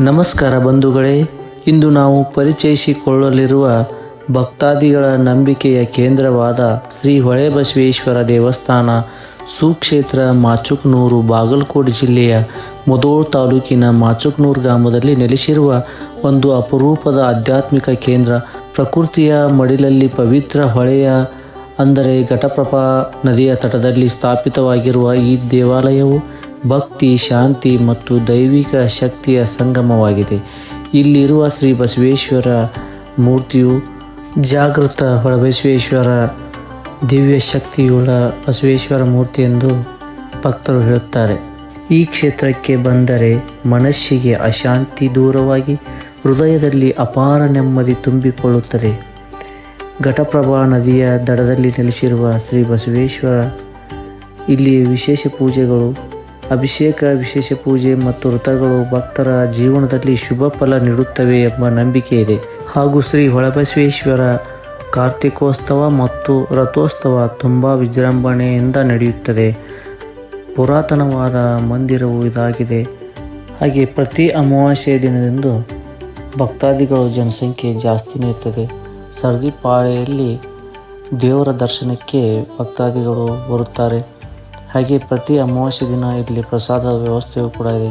ನಮಸ್ಕಾರ ಬಂಧುಗಳೇ, ಇಂದು ನಾವು ಪರಿಚಯಿಸಿಕೊಳ್ಳಲಿರುವ ಭಕ್ತಾದಿಗಳ ನಂಬಿಕೆಯ ಕೇಂದ್ರವಾದ ಶ್ರೀ ಹೊಳೆ ಬಸವೇಶ್ವರ ದೇವಸ್ಥಾನ, ಸುಕ್ಷೇತ್ರ ಮಾಚುಕ್ನೂರು, ಬಾಗಲಕೋಟೆ ಜಿಲ್ಲೆಯ ಮುದೋಳ್ ತಾಲೂಕಿನ ಮಾಚುಕ್ನೂರು ಗ್ರಾಮದಲ್ಲಿ ನೆಲೆಸಿರುವ ಒಂದು ಅಪರೂಪದ ಆಧ್ಯಾತ್ಮಿಕ ಕೇಂದ್ರ. ಪ್ರಕೃತಿಯ ಮಡಿಲಲ್ಲಿ ಪವಿತ್ರ ಹೊಳೆಯ ಅಂದರೆ ಘಟಪ್ರಭಾ ನದಿಯ ತಟದಲ್ಲಿ ಸ್ಥಾಪಿತವಾಗಿರುವ ಈ ದೇವಾಲಯವು ಭಕ್ತಿ, ಶಾಂತಿ ಮತ್ತು ದೈವಿಕ ಶಕ್ತಿಯ ಸಂಗಮವಾಗಿದೆ. ಇಲ್ಲಿರುವ ಶ್ರೀ ಬಸವೇಶ್ವರ ಮೂರ್ತಿಯು ಜಾಗೃತ ಹೊಳಬಸವೇಶ್ವರ ದಿವ್ಯ ಶಕ್ತಿಯುಳ್ಳ ಬಸವೇಶ್ವರ ಮೂರ್ತಿ ಎಂದು ಭಕ್ತರು ಹೇಳುತ್ತಾರೆ. ಈ ಕ್ಷೇತ್ರಕ್ಕೆ ಬಂದರೆ ಮನಸ್ಸಿಗೆ ಅಶಾಂತಿ ದೂರವಾಗಿ ಹೃದಯದಲ್ಲಿ ಅಪಾರ ನೆಮ್ಮದಿ ತುಂಬಿಕೊಳ್ಳುತ್ತದೆ. ಘಟಪ್ರಭಾ ನದಿಯ ದಡದಲ್ಲಿ ನೆಲೆಸಿರುವ ಶ್ರೀ ಬಸವೇಶ್ವರ, ಇಲ್ಲಿ ವಿಶೇಷ ಪೂಜೆಗಳು ಅಭಿಷೇಕ, ವಿಶೇಷ ಪೂಜೆ ಮತ್ತು ವ್ರತಗಳು ಭಕ್ತರ ಜೀವನದಲ್ಲಿ ಶುಭ ಫಲ ನೀಡುತ್ತವೆ ಎಂಬ ನಂಬಿಕೆ ಇದೆ. ಹಾಗೂ ಶ್ರೀ ಹೊಳಬಸವೇಶ್ವರ ಕಾರ್ತಿಕೋತ್ಸವ ಮತ್ತು ರಥೋತ್ಸವ ತುಂಬ ವಿಜೃಂಭಣೆಯಿಂದ ನಡೆಯುತ್ತದೆ. ಪುರಾತನವಾದ ಮಂದಿರವು ಇದಾಗಿದೆ. ಹಾಗೆ ಪ್ರತಿ ಅಮಾವಾಸ್ಯೆಯ ದಿನದಂದು ಭಕ್ತಾದಿಗಳು ಜನಸಂಖ್ಯೆ ಜಾಸ್ತಿನೇ ಇರ್ತದೆ ಸರ್ದಿಪಾಳೆಯಲ್ಲಿ ದೇವರ ದರ್ಶನಕ್ಕೆ ಭಕ್ತಾದಿಗಳು ಬರುತ್ತಾರೆ. ಹಾಗೆ ಪ್ರತಿ ಅಮಾವಾಸ್ಯೆ ದಿನ ಇಲ್ಲಿ ಪ್ರಸಾದ ವ್ಯವಸ್ಥೆಯೂ ಕೂಡ ಇದೆ.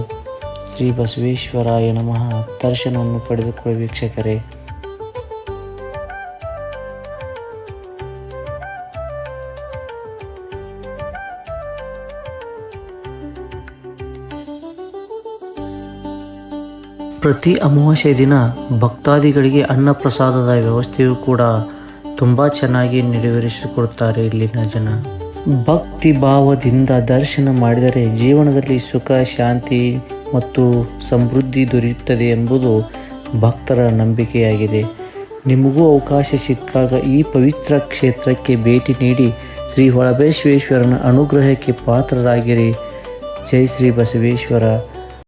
ಶ್ರೀ ಬಸವೇಶ್ವರಾಯ ನಮಃ. ದರ್ಶನವನ್ನು ಪಡೆದುಕೊಳ್ಳುವ ವೀಕ್ಷಕರೇ. ಪ್ರತಿ ಅಮಾವಾಸ್ಯೆ ದಿನ ಭಕ್ತಾದಿಗಳಿಗೆ ಅನ್ನ ಪ್ರಸಾದದ ವ್ಯವಸ್ಥೆಯೂ ಕೂಡ ತುಂಬ ಚೆನ್ನಾಗಿ ನೆರವೇರಿಸಿಕೊಡುತ್ತಾರೆ ಇಲ್ಲಿನ ಜನ. ಭಕ್ತಿ ಭಾವದಿಂದ ದರ್ಶನ ಮಾಡಿದರೆ ಜೀವನದಲ್ಲಿ ಸುಖ, ಶಾಂತಿ ಮತ್ತು ಸಮೃದ್ಧಿ ದೊರೆಯುತ್ತದೆ ಎಂಬುದು ಭಕ್ತರ ನಂಬಿಕೆಯಾಗಿದೆ. ನಿಮಗೂ ಅವಕಾಶ ಸಿಕ್ಕಾಗ ಈ ಪವಿತ್ರ ಕ್ಷೇತ್ರಕ್ಕೆ ಭೇಟಿ ನೀಡಿ ಶ್ರೀ ಹೊಳಬಸವೇಶ್ವರನ ಅನುಗ್ರಹಕ್ಕೆ ಪಾತ್ರರಾಗಿರಿ. ಜೈ ಶ್ರೀ ಬಸವೇಶ್ವರ.